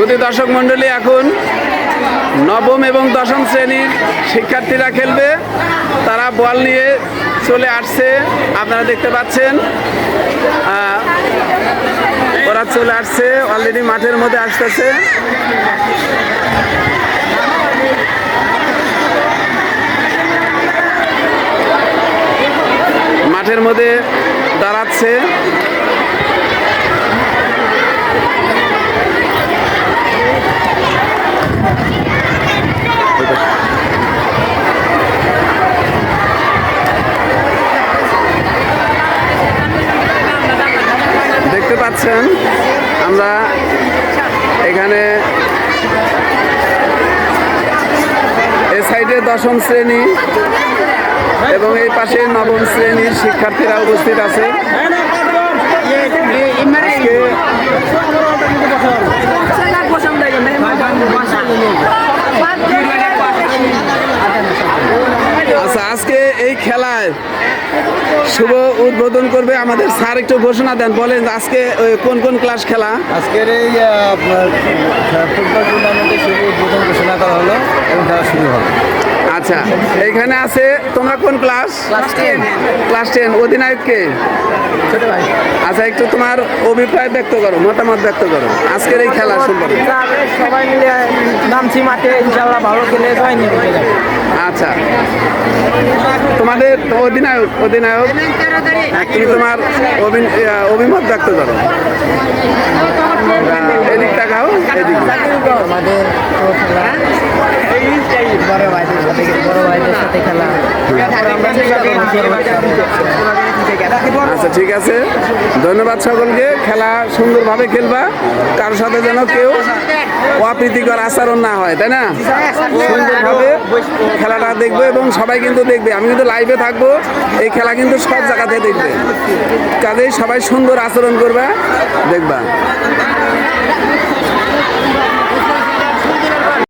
প্রতি দর্শক মণ্ডলী, এখন নবম এবং দশম শ্রেণির শিক্ষার্থীরা খেলবে। তারা বল নিয়ে চলে আসছে। আপনারা দেখতে পাচ্ছেন ওরা চলে আসছে অলরেডি মাঠের মধ্যে আসতেছে। মাঠের মধ্যে দাঁড়াচ্ছে দেখতে পাচ্ছেন আমরা এখানে এ সাইডে দশম শ্রেণি এবং এই পাশে নবম শ্রেণির শিক্ষার্থীরা উপস্থিত আছে। আচ্ছা আজকে এই খেলায় শুভ উদ্বোধন করবে আমাদের স্যার একটু ঘোষণা দেন বলেন আজকে কোন কোন ক্লাস খেলা? আজকের এই ফুটবল টুর্নামেন্টে শুরু উদ্বোধন ঘোষণা করা হলো এবং খেলা শুরু হলো আচ্ছা এইখানে আছে তোমরা কোন class class ten class ten অধিনায়ক কে? ছোট ভাই। আচ্ছা একটু তোমার অভিপ্রায় ব্যক্ত করো মতামত ব্যক্ত করো আজকের এই খেলা সম্পর্কে। সবাই মিলে নামছি মাঠে ইনশাল্লাহ ভালো খেলে জয় নিয়ে আচ্ছা অধিনায়ক অধিনায়ক তুমি তোমার অভিমত ব্যক্ত করো। এদিক তাকাও এদিক। আমাদের খেলা বড় ভাইদের সাথে বড় ভাইদের সাথে খেলা। করব আচ্ছা ঠিক আছে। ধন্যবাদ সকলকে। খেলা সুন্দরভাবে খেলবা। কারোর সাথে যেন কেউ অপ্রীতিকর আচরণ না হয়, তাই না? সুন্দরভাবে খেলাটা দেখবে এবং সবাই কিন্তু দেখবে। আমি কিন্তু লাইভে থাকব। এই খেলা কিন্তু সব জায়গাতে দেখবে। কাজেই সবাই সুন্দর আচরণ করবা, দেখবা।